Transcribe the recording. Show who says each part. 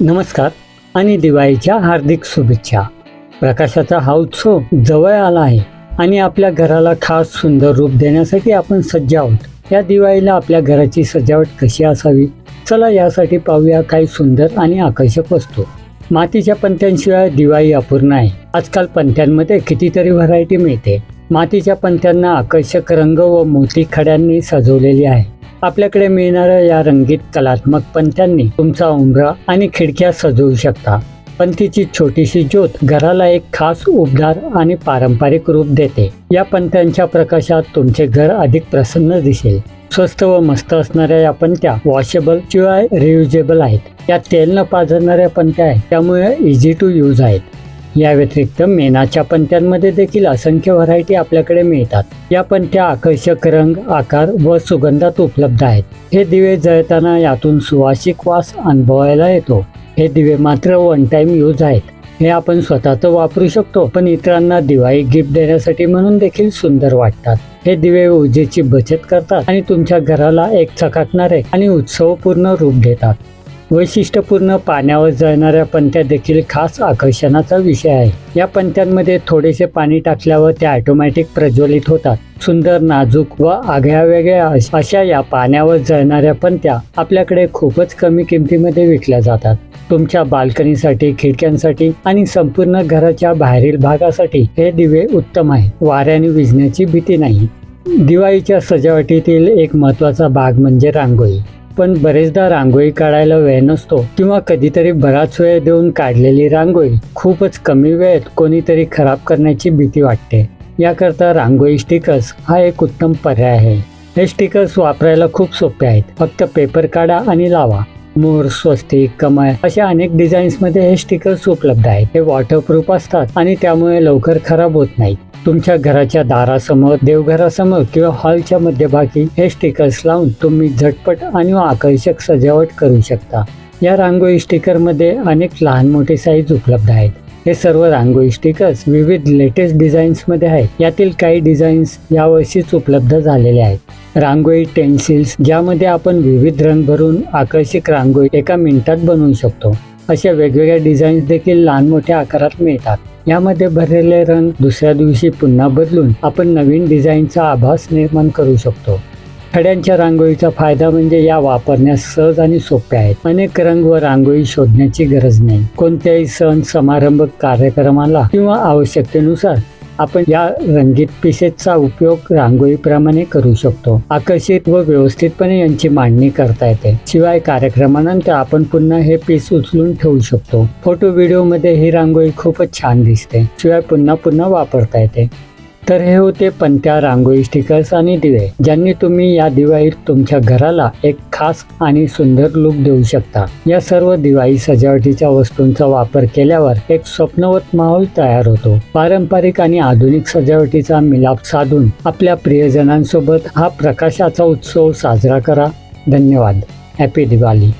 Speaker 1: नमस्कार आणि दिवाळीच्या हार्दिक शुभेच्छा. प्रकाशाचा हा उत्सव जवळ आला आहे आणि आपल्या घराला खास सुंदर रूप देण्यासाठी आपण सज्ज आहोत. या दिवाळीला आपल्या घराची सजावट कशी असावी? चला यासाठी पाहूया काही सुंदर आणि आकर्षक वस्तू. मातीच्या पंत्यांशिवाय दिवाळी अपूर्ण आहे. आजकाल पंत्यांमध्ये कितीतरी व्हरायटी मिळते. मातीच्या पंत्यांना आकर्षक रंग व मोती खड्यांनी सजवलेली आहे. आपल्याकडे मिळणाऱ्या या रंगीत कलात्मक पंत्यांनी तुमचा उंबरा आणि खिडक्या सजवू शकता. पंथीची छोटीशी ज्योत घराला एक खास उबदार आणि पारंपरिक रूप देते. या पंत्यांच्या प्रकाशात तुमचे घर अधिक प्रसन्न दिसेल. स्वस्त व मस्त असणाऱ्या या पंत्या वॉशेबल शिवाय रियुजेबल आहेत. या तेल न पाजणाऱ्या पंत्या आहेत. त्यामुळे इझी टू यूज आहेत. या व्यतिरिक्त मेणाच्या पंत्यांमध्ये देखील असंख्य व्हरायटी आपल्याकडे मिळतात. या पंत्या आकर्षक रंग आकार व सुगंधात उपलब्ध आहेत. हे दिवे जळताना यातून सुवासिक वास अनुभवायला येतो. हे दिवे मात्र वन टाइम यूज आहेत. हे आपण स्वतः तर वापरू शकतो पण इतरांना दिवाळी गिफ्ट देण्यासाठी म्हणून देखील सुंदर वाटतात. हे दिवे ऊर्जेची बचत करतात आणि तुमच्या घराला एक चकाकणारे आणि उत्सवपूर्ण रूप देतात. वैशिष्ट्यपूर्ण पाण्यावर जळणाऱ्या पंत्या देखील खास आकर्षणाचा विषय आहे. या पंत्यांमध्ये थोडेसे पाणी टाकल्यावर त्या ऑटोमॅटिक प्रज्वलित होतात. सुंदर नाजूक व आगळ्या वेगळ्या अशा या पाण्यावर जळणाऱ्या पंत्या आपल्याकडे खूपच कमी किमतीमध्ये विकल्या जातात. तुमच्या बाल्कनीसाठी खिडक्यांसाठी आणि संपूर्ण घराच्या बाहेरील भागासाठी हे दिवे उत्तम आहे वाऱ्याने विजण्याची भीती नाही. दिवाळीच्या सजावटीतील एक महत्त्वाचा भाग म्हणजे रांगोळी. पण बरेचदा रांगोळी काढायला वेळ नसतो किंवा कधीतरी बराच वेळ देऊन काढलेली रांगोळी खूपच कमी वेळेत कोणीतरी खराब करण्याची भीती वाटते. याकरता रांगोळी स्टिकर्स हा एक उत्तम पर्याय आहे. हे स्टिकर्स वापरायला खूप सोपे आहेत. फक्त पेपर काढा आणि लावा. मोर स्वस्तिक कमळ अशा अनेक डिझाईन्समध्ये हे स्टिकर्स उपलब्ध आहेत. हे वॉटरप्रूफ असतात आणि त्यामुळे लवकर खराब होत नाहीत. तुमच्या घराच्या दारासमोर देवघरासमोर किंवा हॉलच्या मध्यभागी हे स्टिकर्स लावून तुम्ही झटपट आणि आकर्षक सजावट करू शकता. या रांगोळी स्टिकरमध्ये अनेक लहान मोठे साईज उपलब्ध आहेत. हे सर्व रांगोळी स्टिकर्स विविध लेटेस्ट डिझाईन्समध्ये आहेत. यातील काही डिझाईन्स यावर्षीच उपलब्ध झालेले आहेत. रांगोळी टेन्सिल्स ज्यामध्ये आपण विविध रंग भरून आकर्षक रांगोळी एका मिनिटात बनवू शकतो. अशा वेगवेगळ्या डिझाईन्स देखील लहान मोठ्या आकारात मिळतात. यामध्ये भरलेले रंग दुसऱ्या दिवशी पुन्हा बदलून आपण नवीन डिझाईनचा आभास निर्माण करू शकतो. खड्यांच्या रांगोळीचा फायदा म्हणजे या वापरण्यास सहज आणि सोपे आहेत. अनेक रंग व रांगोळी शोधण्याची गरज नाही. कोणत्याही सण समारंभ कार्यक्रमाला किंवा आवश्यकतेनुसार आपण या रंगीत पिसेसचा उपयोग रांगोळीप्रमाणे करू शकतो. आकर्षित व व्यवस्थितपणे यांची मांडणी करता येते. शिवाय कार्यक्रमानंतर आपण पुन्हा हे पीस उचलून ठेवू शकतो. फोटो व्हिडिओमध्ये ही रांगोळी खूपच छान दिसते. शिवाय पुन्हा पुन्हा वापरता येते. तर हे होते पंत्या रांगोळी स्टिकर्स आणि दिवे ज्यांनी तुम्ही या दिवाळीत तुमच्या घराला एक खास आणि सुंदर लुक देऊ शकता. या सर्व दिवाळी सजावटीच्या वस्तूंचा वापर केल्यावर एक स्वप्नवत माहोल तयार होतो. पारंपरिक आणि आधुनिक सजावटीचा मिलाप साधून आपल्या प्रियजनांसोबत हा प्रकाशाचा उत्सव साजरा करा. धन्यवाद. हॅपी दिवाळी.